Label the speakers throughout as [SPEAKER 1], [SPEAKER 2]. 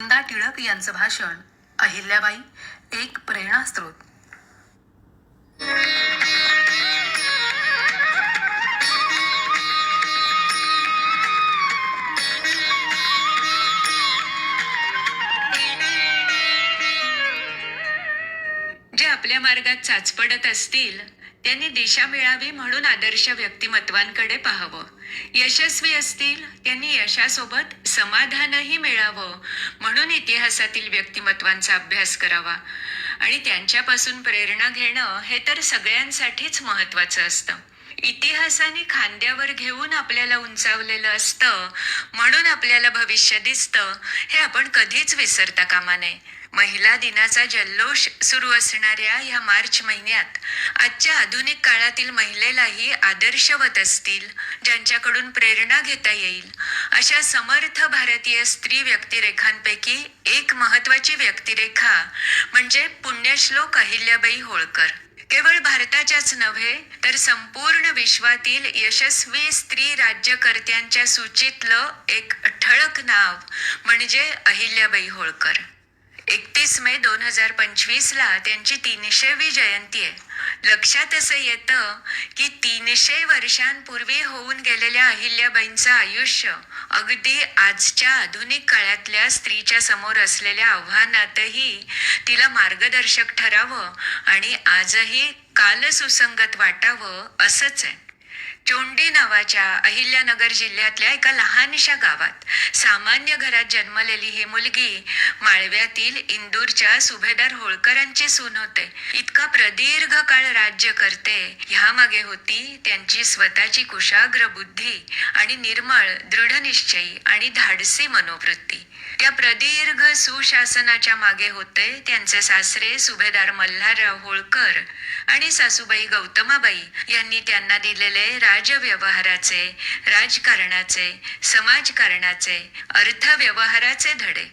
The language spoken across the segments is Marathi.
[SPEAKER 1] नंदा टिळक यांचं भाषण अहिल्याबाई एक प्रेरणास्त्रोत
[SPEAKER 2] जे आपल्या मार्गात चाचपडत असतील त्यांनी दिशा मिळावी म्हणून आदर्श व्यक्तिमत्वांकडे पाहावं. यशस्वी असतील त्यांनी यशासोबत समाधानही मिळावं म्हणून इतिहासातील व्यक्तिमत्वांचा अभ्यास करावा. आणि त्यांच्यापासून प्रेरणा घेणं हे तर सगळ्यांसाठीच महत्वाचं असतं. इतिहासाने खांद्यावर घेऊन आपल्याला उंचावलेलं असतं म्हणून आपल्याला भविष्य दिसतं हे आपण कधीच विसरता कामा नये. महिला दिनाचा जल्लोष सुरू असणाऱ्या या मार्च महिन्यात आजच्या आधुनिक काळातील महिलेलाही आदर्शवत असतील ज्यांच्याकडून प्रेरणा घेता येईल अशा समर्थ भारतीय स्त्री व्यक्तिरेखांपैकी एक महत्वाची व्यक्तिरेखा म्हणजे पुण्यश्लोक अहिल्याबाई होळकर. केवळ भारताच्याच नव्हे तर संपूर्ण विश्वातील यशस्वी स्त्री राज्यकर्त्यांच्या सूचीतलं एक ठळक नाव म्हणजे अहिल्याबाई होळकर. एकतीस मे दोन हजार पंचवीसला त्यांची तीनशेवी जयंती आहे. लक्षात असं येतं की तीनशे वर्षांपूर्वी होऊन गेलेल्या अहिल्याबाईंचं आयुष्य अगदी आजच्या आधुनिक काळातल्या स्त्रीच्या समोर असलेल्या आव्हानातही तिला मार्गदर्शक ठरावं आणि आजही कालसुसंगत वाटावं असंच आहे. चोंडी नावाच्या अहिल्यानगर जिल्ह्यातल्या एका लहानशा गावात सामान्य घरात जन्मलेली ही मुलगी माळव्यातील इंदूरच्या सुभेदार होळकरांची सून होते. इतका प्रदीर्घ काळ राज्य करते. ह्यामागे होती त्यांची स्वतःची कुशाग्र बुद्धी आणि निर्मळ दृढनिश्चयी आणि धाडसी मनोवृत्ती. त्या प्रदीर्घ सुशासनाच्या मागे होते त्यांचे सासरे सुभेदार मल्हारराव होळकर आणि सासूबाई गौतमाबाई यांनी त्यांना दिलेले राज राजव्यवहाराचे राजकारणाचे समाजकारणाचे अर्थव्यवहाराचे धडे.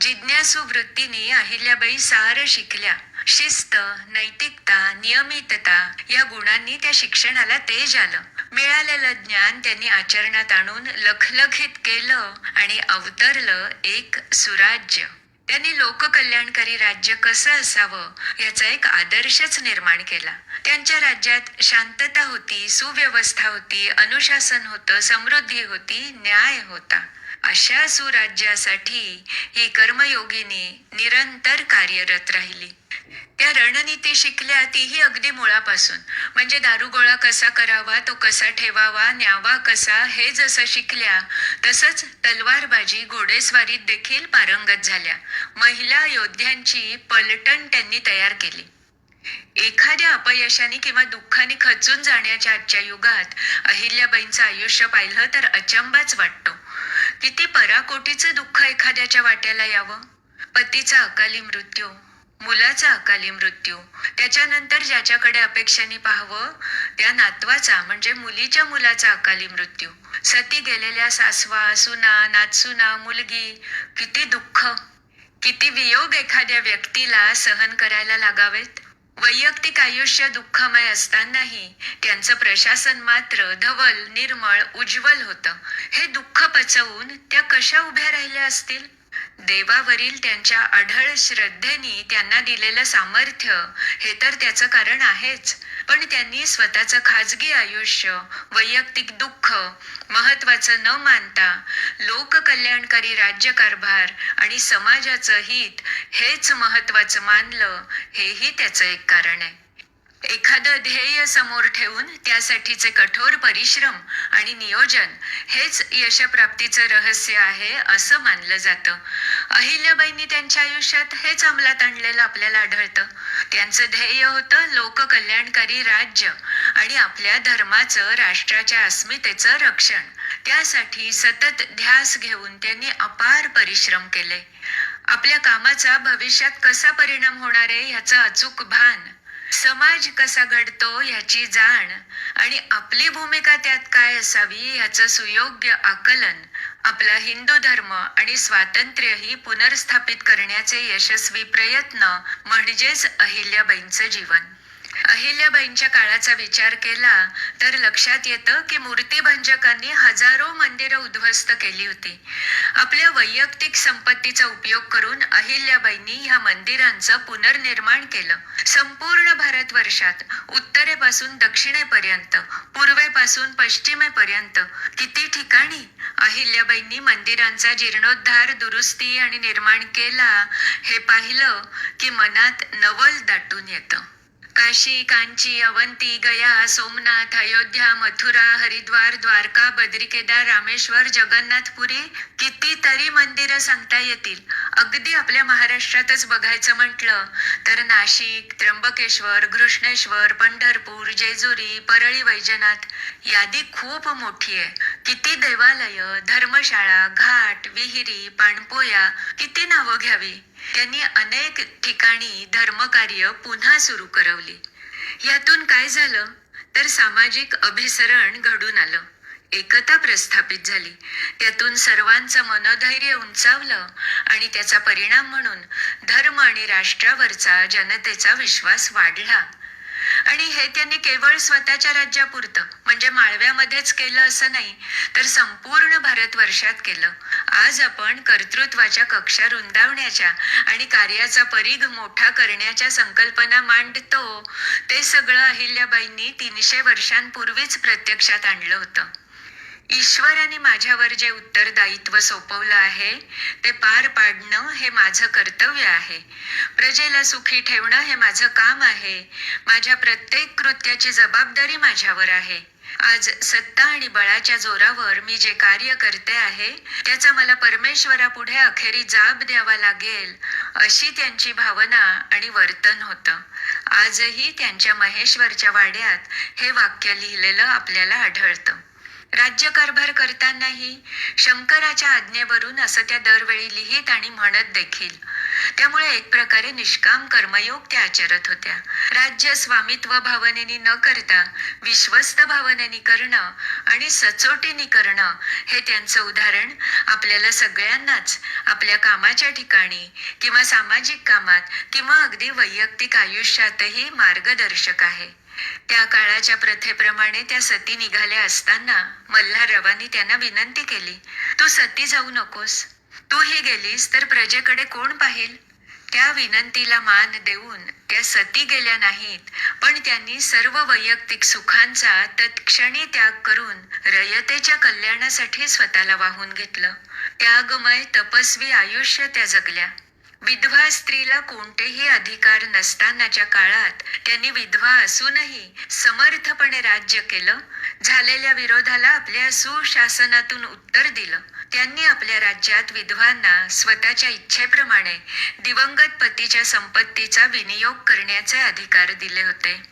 [SPEAKER 2] जिज्ञासू वृत्तीने अहिल्याबाई सार शिकल्या. शिस्त नैतिकता नियमितता या गुणांनी त्या शिक्षणाला तेज आलं. मिळालेलं ज्ञान त्यांनी आचरणात आणून लखलखित केलं आणि अवतरलं एक सुराज्य. त्यांनी लोककल्याणकारी राज्य कसं असावं याचा एक आदर्शच निर्माण केला. त्यांच्या राज्यात शांतता होती सुव्यवस्था होती अनुशासन होतं समृद्धी होती न्याय होता. अशा सुराज्यासाठी ही कर्मयोगिनी निरंतर कार्यरत राहिली. त्या रणनीती शिकल्या तीही अगदी मुळापासून. म्हणजे दारुगोळा कसा करावा तो कसा ठेवावा न्यावा कसा हे जसं शिकल्या तसंच तलवारबाजी घोडेस्वारीत देखील पारंगत झाल्या. महिला योद्ध्यांची पलटण त्यांनी तयार केली. एखाद्या अपयशाने किंवा दुःखाने खचून जाण्याच्या आजच्या युगात अहिल्याबाईंचं आयुष्य पाहिलं तर अचंबाच वाटतो. किती पराकोटीचं दुःख एखाद्याच्या वाट्याला यावं? पतीचा अकाली मृत्यू मुलाचा अकाली मृत्यू त्याच्यानंतर ज्याच्याकडे अपेक्षेने पाहावं? त्या नातवाचा म्हणजे मुलीच्या मुलाचा अकाली मृत्यू. सती गेलेल्या सासवा सुना नातसुना मुलगी किती दुःख किती वियोग एखाद्या व्यक्तीला सहन करायला लागावेत? वैयक्तिक आयुष्य दुःखमय असतानाही त्यांचं प्रशासन मात्र धवल निर्मळ उज्ज्वल होतं. हे दुःख पचवून त्या कशा उभ्या राहिल्या असतील? देवावरील त्यांच्या अढळ श्रद्धेनी त्यांना दिलेलं सामर्थ्य हे तर त्याचं कारण आहेच. पण त्यांनी स्वतःचं खाजगी आयुष्य वैयक्तिक दुःख महत्वाचं न मानता लोककल्याणकारी राज्यकारभार आणि समाजाचं हित हेच महत्वाचं मानलं हेही त्याचं एक कारण आहे. एखादं ध्येय समोर ठेवून त्यासाठीचे कठोर परिश्रम आणि नियोजन हेच यशप्राप्तीचं रहस्य आहे असं मानलं जातं. अहिल्याबाईंनी त्यांच्या आयुष्यात हेच अंमलात आणलेलं आपल्याला आढळतं. त्यांचं ध्येय होतं लोककल्याणकारी राज्य आणि आपल्या धर्माचं राष्ट्राच्या अस्मितेचं रक्षण. त्यासाठी सतत ध्यास घेऊन त्यांनी अपार परिश्रम केले. आपल्या कामाचा भविष्यात कसा परिणाम होणार आहे ह्याचं अचूक भान समाज कसा घडतो याची जाण आणि आपली भूमिका त्यात काय असावी याचं सुयोग्य आकलन आपला हिंदू धर्म आणि स्वातंत्र्यही पुनर्स्थापित करण्याचे यशस्वी प्रयत्न म्हणजेच अहिल्याबाईंचं जीवन. अहिल्याबाईंच्या काळाचा विचार केला तर लक्षात येतं की मूर्तीभंजकांनी हजारो मंदिरं उद्ध्वस्त केली होती. आपल्या वैयक्तिक संपत्तीचा उपयोग करून अहिल्याबाईंनी ह्या मंदिरांचं पुनर्निर्माण केलं. संपूर्ण भारतवर्षात उत्तरेपासून दक्षिणेपर्यंत पूर्वेपासून पश्चिमेपर्यंत किती ठिकाणी अहिल्याबाईंनी मंदिरांचा जीर्णोद्धार दुरुस्ती आणि निर्माण केला हे पाहिलं की मनात नवल दाटून येतं. काशी कांची अवंती गया सोमनाथ अयोध्या मथुरा हरिद्वार द्वारका बद्रिकेदार रामेश्वर जगन्नाथपुरी कितीतरी मंदिरं सांगता येतील. अगदी आपल्या महाराष्ट्रातच बघायचं म्हटलं तर नाशिक त्र्यंबकेश्वर घृष्णेश्वर पंढरपूर जेजुरी परळी वैजनाथ यादी खूप मोठी आहे. किती देवालय धर्मशाळा घाट विहिरी पाणपोया किती नावं घ्यावी. त्यांनी अनेक ठिकाणी धर्मकार्य पुन्हा सुरू करवली. यातून काय झालं? तर सामाजिक अभिसरण घडून आलं. एकता प्रस्थापित झाली. त्यातून सर्वांचं मनोधैर्य उंचावलं आणि त्याचा परिणाम म्हणून धर्म आणि राष्ट्रावरचा जनतेचा विश्वास वाढला. आणि हे त्यांनी केवळ स्वतःच्या राज्यापुरतं म्हणजे माळव्यामध्येच केलं असं नाही तर संपूर्ण भारतवर्षात केलं. आज आपण कर्तृत्वाच्या कक्षा रुंदावण्याच्या आणि कार्याचा परीघ मोठा करण्याच्या संकल्पना मांडतो ते सगळं अहिल्याबाईंनी तीनशे वर्षांपूर्वीच प्रत्यक्षात आणलं होतं. ईश्वराने माझ्यावर जे उत्तरदायित्व सोपवलं आहे ते पार पाडणं हे माझं कर्तव्य आहे. प्रजेला सुखी ठेवणं हे माझं काम आहे. माझ्या प्रत्येक कृत्याची जबाबदारी माझ्यावर आहे. आज सत्ता आणि बळाच्या जोरावर मी जे कार्य करते आहे त्याचा मला परमेश्वरापुढे अखेरी जाब द्यावा लागेल अशी त्यांची भावना आणि वर्तन होतं. आजही त्यांच्या महेश्वरच्या वाड्यात हे वाक्य लिहिलेलं आपल्याला आढळतं. राज्यकारभार करतानाही शंकराच्या आज्ञेवरून असं त्या दरवेळी लिहित आणि म्हणत देखील. त्यामुळे एक प्रकारे निष्काम कर्मयोग त्या आचरत होत्या. राज्य स्वामित्व भावनेने न करता विश्वस्त भावनेने करणं आणि सचोटीने करणं हे त्यांचं उदाहरण आपल्याला सगळ्यांनाच आपल्या कामाच्या ठिकाणी किंवा सामाजिक कामात किंवा अगदी वैयक्तिक आयुष्यातही मार्गदर्शक आहे. त्या काळाच्या प्रथेप्रमाणे त्या सती निघाल्या असताना मल्हाररावांनी त्यांना विनंती केली तू सती जाऊ नकोस. तू ही गेलीस तर प्रजेकडे कोण पाहिल? त्या विनंतीला मान देऊन त्या सती गेल्या नाहीत पण त्यांनी सर्व वैयक्तिक सुखांचा तत्क्षणी त्याग करून रयतेच्या कल्याणासाठी स्वतःला वाहून घेतलं. त्यागमय तपस्वी आयुष्य त्या जगल्या. विधवा स्त्रीला कोणतेही अधिकार नसतानाच्या काळात त्यांनी विधवा असूनही समर्थपणे राज्य केलं. झालेल्या विरोधाला आपल्या सुशासनातून उत्तर दिलं. त्यांनी आपल्या राज्यात विधवांना स्वतःच्या इच्छेप्रमाणे दिवंगत पतीच्या संपत्तीचा विनियोग करण्याचे अधिकार दिले होते.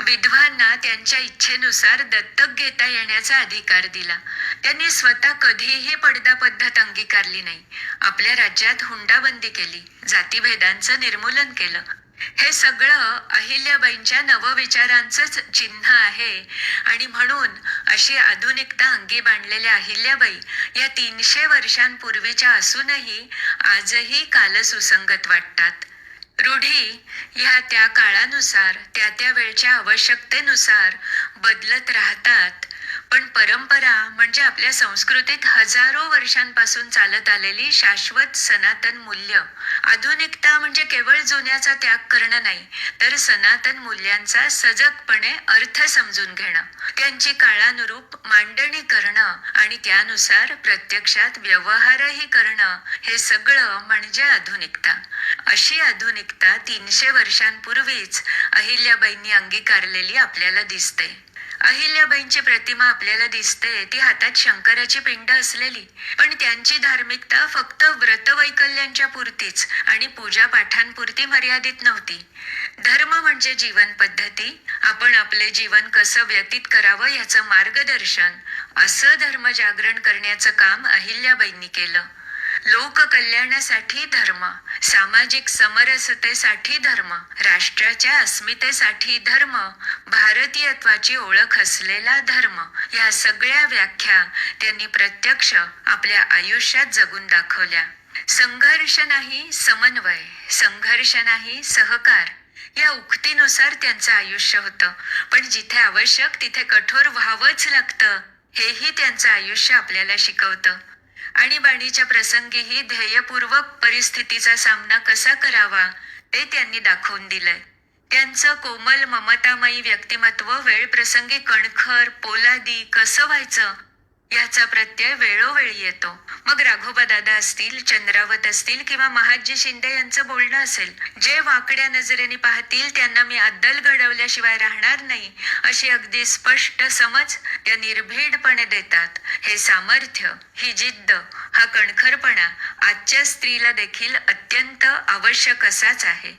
[SPEAKER 2] विधवांना त्यांच्या इच्छेनुसार दत्तक घेता येण्याचा अधिकार दिला. त्यांनी स्वतः कधीही पडदा पद्धत अंगीकारली नाही. आपल्या राज्यात हुंडाबंदी केली. जातीभेदांचं निर्मूलन केलं. हे सगळं अहिल्याबाईंच्या नवविचारांचंच चिन्ह आहे आणि म्हणून अशी आधुनिकता अंगी बांधलेल्या अहिल्याबाई या तीनशे वर्षांपूर्वीच्या असूनही आजही कालसुसंगत वाटतात. रूढी ह्या त्या काळानुसार त्या त्या वेळच्या आवश्यकतेनुसार बदलत राहतात. पण परंपरा म्हणजे आपल्या संस्कृतीत हजारो वर्षांपासून चालत आलेली शाश्वत सनातन मूल्य. आधुनिकता म्हणजे केवळ जुन्याचा त्याग करणं नाही तर सनातन मूल्यांचा सजगपणे अर्थ समजून घेणं. त्यांची काळानुरूप मांडणी करणं आणि त्यानुसार प्रत्यक्षात व्यवहारही करणं हे सगळं म्हणजे आधुनिकता. अशी आधुनिकता तीनशे वर्षांपूर्वीच अहिल्याबाईंनी अंगीकारलेली आपल्याला दिसते. अहिल्याबाईंची प्रतिमा आपल्याला दिसते ती हातात शंकराची पिंड असलेली. पण त्यांची धार्मिकता फक्त व्रतवैकल्यांच्या पुरतीच आणि पूजा पाठांपुरती मर्यादित नव्हती. धर्म म्हणजे जीवन पद्धती आपण आपले जीवन कसं व्यतीत करावं याचं मार्गदर्शन असं धर्म जागरण करण्याचं काम अहिल्याबाईंनी केलं. लोककल्याणासाठी धर्म सामाजिक समरसतेसाठी धर्म राष्ट्राच्या अस्मितेसाठी धर्म भारतीयत्वाची ओळख असलेला धर्म या सगळ्या व्याख्या त्यांनी प्रत्यक्ष आपल्या आयुष्यात जगून दाखवल्या. संघर्ष नाही समन्वय संघर्ष नाही सहकार या उक्तीनुसार त्यांचं आयुष्य होतं. पण जिथे आवश्यक तिथे कठोर व्हावंच लागतं हेही त्यांचं आयुष्य आपल्याला शिकवतं. आणीबाणीच्या प्रसंगीही ध्येयपूर्वक परिस्थितीचा सामना कसा करावा ते त्यांनी दाखवून दिलंय. त्यांचं कोमल ममतामयी व्यक्तिमत्व वेळ प्रसंगी कणखर पोलादी कसं व्हायचं याचा प्रत्यय वेळोवेळी येतो. मग राघोबा दादा असतील चंद्रावत असतील किंवा महाजी शिंदे यांचं बोलणं असेल जे वाकड्या नजरेने पाहतील त्यांना मी अद्दल घडवल्याशिवाय राहणार नाही अशी अगदी स्पष्ट समज त्या निर्भीडपणे देतात. हे सामर्थ्य ही जिद्द हा कणखरपणा आजच्या स्त्रीला देखील अत्यंत आवश्यक असाच आहे.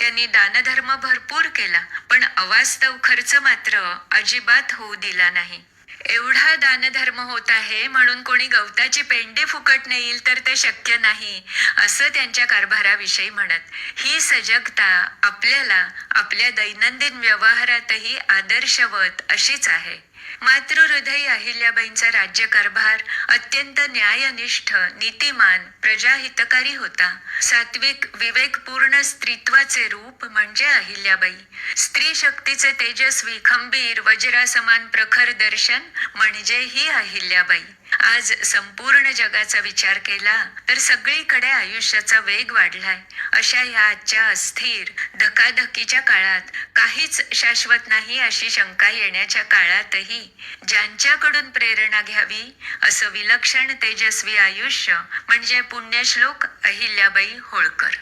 [SPEAKER 2] त्यांनी दानधर्म भरपूर केला पण अवास्तव खर्च मात्र अजिबात होऊ दिला नाही. एवढा दानधर्म होत आहे म्हणून कोणी गवताची पेंडी फुकट नेईल तर ते शक्य नाही असं त्यांच्या कारभाराविषयी म्हणत. ही सजगता आपल्याला आपल्या दैनंदिन व्यवहारातही आदर्शवत अशीच आहे. मातृहृदयी अहिल्याबाईंचा राज्यकारभार अत्यंत न्यायनिष्ठ नीतिमान प्रजाहितकारी होता. सात्विक विवेकपूर्ण स्त्रीत्वाचे रूप म्हणजे अहिल्याबाई. स्त्री शक्तीचे तेजस्वी खंबीर वज्रासमान प्रखर दर्शन म्हणजे ही अहिल्याबाई. आज संपूर्ण जगाचा विचार केला तर सगळीकडे आयुष्याचा वेग वाढलाय. अशा या आजच्या अस्थिर धकाधकीच्या काळात काहीच शाश्वत नाही अशी शंका येण्याच्या काळातही ज्यांच्याकडून प्रेरणा घ्यावी असं विलक्षण तेजस्वी आयुष्य म्हणजे पुण्यश्लोक अहिल्याबाई होळकर.